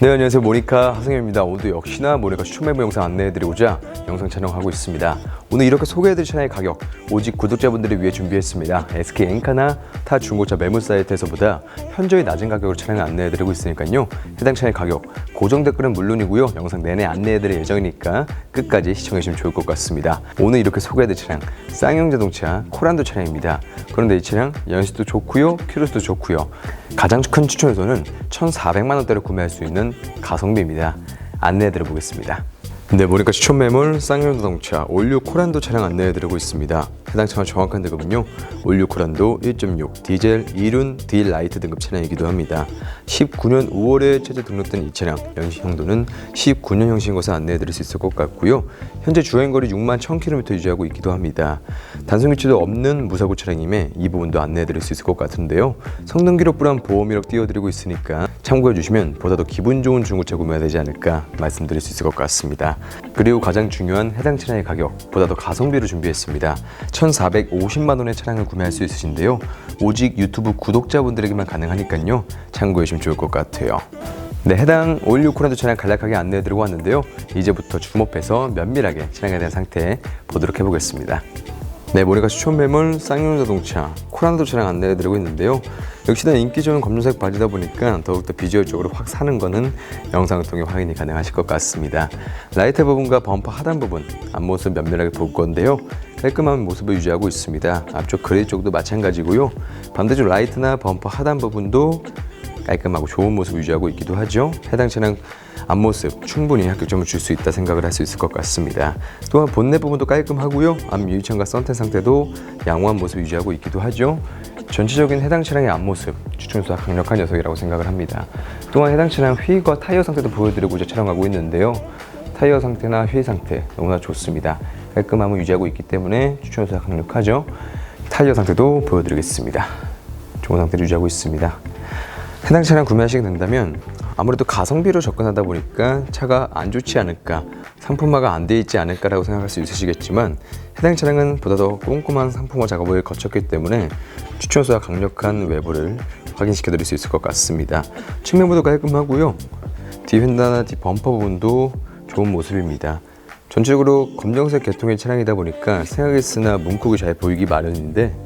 네 안녕하세요. 모니카 하승현입니다. 오늘도 역시나 모니카 매물 영상 안내해드리고자 영상 촬영하고 있습니다 오늘 이렇게 소개해드릴 차량의 가격 오직 구독자분들을 위해 준비했습니다. SK 엔카나 타 중고차 매물 사이트에서보다 현저히 낮은 가격으로 차량을 안내해드리고 있으니까요. 해당 차량의 가격 고정 댓글은 물론이고요. 영상 내내 안내해드릴 예정이니까 끝까지 시청해주시면 좋을 것 같습니다. 오늘 이렇게 소개해드릴 차량 쌍용 자동차 코란도 차량입니다. 그런데 이 차량 연식도 좋고요 큐로스도 좋고요. 가장 큰 추천에서는 1,400만 원대로 구매할 수 있는 가성비입니다. 안내해드려 보겠습니다. 네, 모니카 추천 매물 쌍용 자동차 올류 코란도 차량 안내해드리고 있습니다. 해당 차량 정확한 등급은요. 올류 코란도 1.6 디젤 2륜 D 라이트 등급 차량이기도 합니다. 19년 5월에 최저 등록된 이 차량 연식형도는 19년형식인 것을 안내해드릴 수 있을 것 같고요. 현재 주행거리 6만 1000km 유지하고 있기도 합니다. 교체도 없는 무사고 차량임에 이 부분도 안내해드릴 수 있을 것 같은데요. 성능 기록부랑 보험 이력 띄워드리고 있으니까 참고해 주시면 보다 더 기분 좋은 중고차 구매가 되지 않을까 말씀드릴 수 있을 것 같습니다. 그리고 가장 중요한 해당 차량의 가격 보다 더 가성비로 준비했습니다. 1,450만 원의 차량을 구매할 수 있으신데요. 오직 유튜브 구독자분들에게만 가능하니까요. 참고해 주시면 좋을 것 같아요. 네, 해당 올류 코란도 차량 간략하게 안내해드리고 왔는데요. 이제부터 주목해서 면밀하게 차량에 대한 상태 보도록 해보겠습니다. 네, 모니카 추천 매물 쌍용 자동차 코란도 차량 안내해드리고 있는데요. 역시나 인기 좋은 검정색 바지다 보니까 더욱더 비주얼적으로 확 사는 거는 영상을 통해 확인이 가능하실 것 같습니다. 라이트 부분과 범퍼 하단 부분 앞모습 면밀하게 볼 건데요. 깔끔한 모습을 유지하고 있습니다. 앞쪽 그릴 쪽도 마찬가지고요. 반대쪽 라이트나 범퍼 하단 부분도 깔끔하고 좋은 모습 유지하고 있기도 하죠. 해당 차량 앞모습 충분히 합격점을 줄 수 있다 생각을 할 수 있을 것 같습니다. 또한 본넷 부분도 깔끔하고요. 앞 유리창과 썬텐 상태도 양호한 모습 유지하고 있기도 하죠. 전체적인 해당 차량의 앞모습 추천수가 강력한 녀석이라고 생각을 합니다. 또한 해당 차량 휠과 타이어 상태도 보여드리고자 촬영하고 있는데요. 타이어 상태나 휠 상태 너무나 좋습니다. 깔끔함을 유지하고 있기 때문에 추천수가 강력하죠. 타이어 상태도 보여드리겠습니다. 좋은 상태를 유지하고 있습니다. 해당 차량 구매하시게 된다면 아무래도 가성비로 접근하다 보니까 차가 안 좋지 않을까 상품화가 안 돼 있지 않을까라고 생각할 수 있으시겠지만 해당 차량은 보다 더 꼼꼼한 상품화 작업을 거쳤기 때문에 추천수와 강력한 외부를 확인시켜 드릴 수 있을 것 같습니다. 측면부도 깔끔하고요. 뒤 휀다나 뒤 범퍼 부분도 좋은 모습입니다. 전체적으로 검정색 계통의 차량이다 보니까 생각했으나 문콕이 잘 보이기 마련인데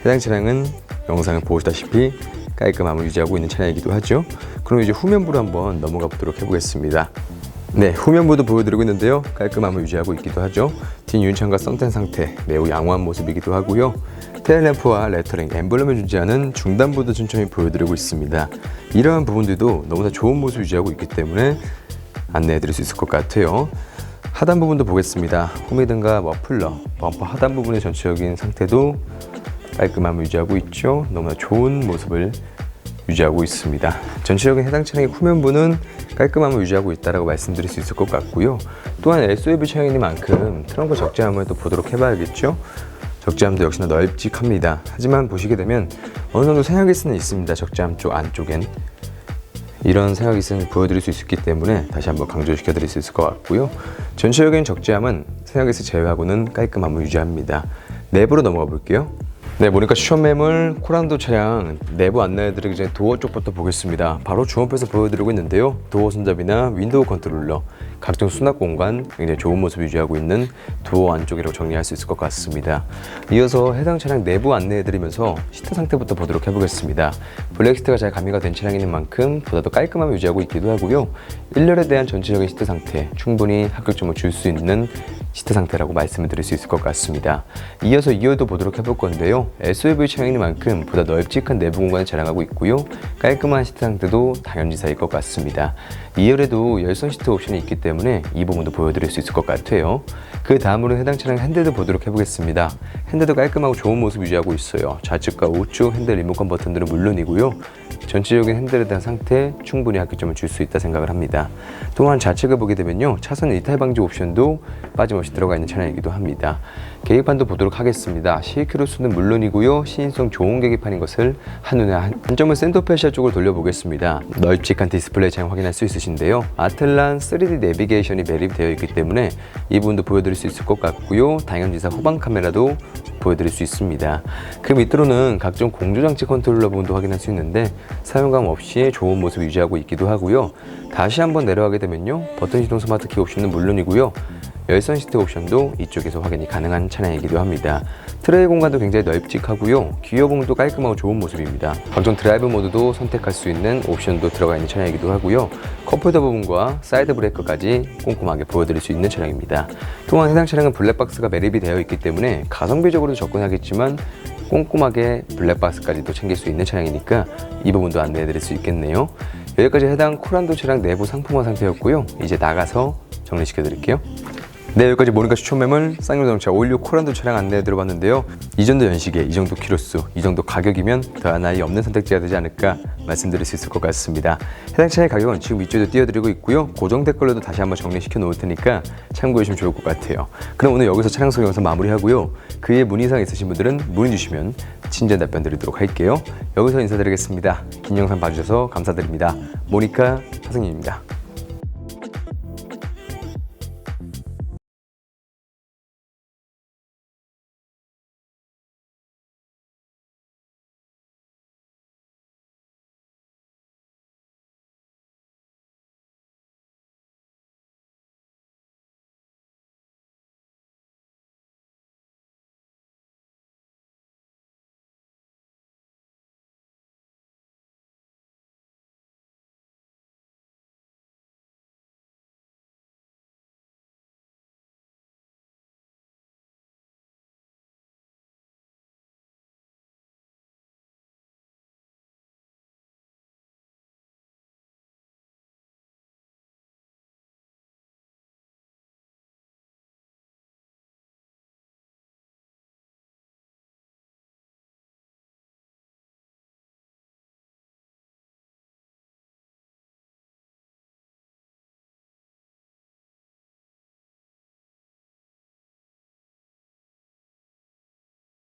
해당 차량은 영상을 보시다시피 깔끔함을 유지하고 있는 차량이기도 하죠. 그럼 이제 후면부로 한번 넘어가 보도록 해보겠습니다. 네, 후면부도 보여드리고 있는데요. 깔끔함을 유지하고 있기도 하죠. 뒷 윤창과 썬텐 상태 매우 양호한 모습이기도 하고요. 테일램프와 레터링, 엠블럼을 존재하는 중단부도 천천히 보여드리고 있습니다. 이러한 부분들도 너무나 좋은 모습 유지하고 있기 때문에 안내해드릴 수 있을 것 같아요. 하단 부분도 보겠습니다. 호미등과 머플러, 범퍼 하단 부분의 전체적인 상태도 깔끔함을 유지하고 있죠. 너무나 좋은 모습을 유지하고 있습니다. 전체적인 해당 차량의 후면부는 깔끔함을 유지하고 있다고 말씀드릴 수 있을 것 같고요. 또한 SUV 차량인 만큼 트렁크 적재함을 또 보도록 해봐야겠죠. 적재함도 역시나 넓직합니다. 하지만 보시게 되면 어느 정도 생각일수는 있습니다. 적재함 쪽 안쪽엔 이런 생각이 있으면 보여드릴 수 있기 때문에 다시 한번 강조시켜 드릴 수 있을 것 같고요. 전체적인 적재함은 생각에서 제외하고는 깔끔함을 유지합니다. 내부로 넘어가 볼게요. 네, 모니카 추천 매물 코란도 차량 내부 안내해드리기 전에 도어 쪽부터 보겠습니다. 바로 주원표에서 보여드리고 있는데요. 도어 손잡이나 윈도우 컨트롤러, 각종 수납 공간 굉장히 좋은 모습 유지하고 있는 도어 안쪽이라고 정리할 수 있을 것 같습니다. 이어서 해당 차량 내부 안내해드리면서 시트 상태부터 보도록 해보겠습니다. 블랙 시트가 잘 가미가 된 차량인 만큼 보다 더 깔끔함을 유지하고 있기도 하고요. 1열에 대한 전체적인 시트 상태 충분히 합격점을 줄 수 있는 시트 상태라고 말씀을 드릴 수 있을 것 같습니다. 이어서 2열도 보도록 해볼 건데요. SUV 차량인 만큼 보다 넓직한 내부 공간을 자랑하고 있고요. 깔끔한 시트 상태도 당연지사일 것 같습니다. 2열에도 열선 시트 옵션이 있기 때문에 이 부분도 보여드릴 수 있을 것 같아요. 그 다음으로 해당 차량 핸들도 보도록 해보겠습니다. 핸들도 깔끔하고 좋은 모습 유지하고 있어요. 좌측과 우측 핸들 리모컨 버튼들은 물론이고요. 전체적인 핸들에 대한 상태 충분히 합격점을 줄 수 있다 생각을 합니다. 또한 좌측을 보게 되면요. 차선 이탈 방지 옵션도 빠짐없이 없이 들어가 있는 차량이기도 합니다. 계기판도 보도록 하겠습니다. 실키로 수는 물론이고요. 시인성 좋은 계기판인 것을 한눈에 한, 한 점은 센터페시아 쪽을 돌려보겠습니다. 널찍한 디스플레이 차량 확인할 수 있으신데요. 아틀란 3D 내비게이션이 매립되어 있기 때문에 이 부분도 보여드릴 수 있을 것 같고요. 당연지사 후방 카메라도 보여드릴 수 있습니다. 그 밑으로는 각종 공조장치 컨트롤러 부분도 확인할 수 있는데 사용감 없이 좋은 모습 유지하고 있기도 하고요. 다시 한번 내려가게 되면요. 버튼 시동 스마트 키 옵션은 물론이고요. 열선 시트 옵션도 이쪽에서 확인이 가능한 차량이기도 합니다. 트레이 공간도 굉장히 널찍하고요. 기어 부분도 깔끔하고 좋은 모습입니다. 각종 드라이브 모드도 선택할 수 있는 옵션도 들어가 있는 차량이기도 하고요. 컵홀더 부분과 사이드 브레이크까지 꼼꼼하게 보여드릴 수 있는 차량입니다. 또한 해당 차량은 블랙박스가 매립이 되어 있기 때문에 가성비적으로 접근하겠지만 꼼꼼하게 블랙박스까지도 챙길 수 있는 차량이니까 이 부분도 안내해 드릴 수 있겠네요. 여기까지 해당 코란도 차량 내부 상품화 상태였고요. 이제 나가서 정리시켜 드릴게요. 네, 여기까지 모니카 추천 매물 쌍용자동차 516 코란도 차량 안내해 드려봤는데요. 이 정도 연식에 이 정도 키로수, 이 정도 가격이면 더한 나위 없는 선택지가 되지 않을까 말씀드릴 수 있을 것 같습니다. 해당 차의 가격은 지금 위쪽에도 띄워드리고 있고요. 고정 댓글로도 다시 한번 정리시켜 놓을 테니까 참고해 주시면 좋을 것 같아요. 그럼 오늘 여기서 차량 소개 영상 마무리하고요. 그에 문의사항 있으신 분들은 문의 주시면 친절 답변 드리도록 할게요. 여기서 인사드리겠습니다. 긴 영상 봐주셔서 감사드립니다. 모니카 차승님입니다.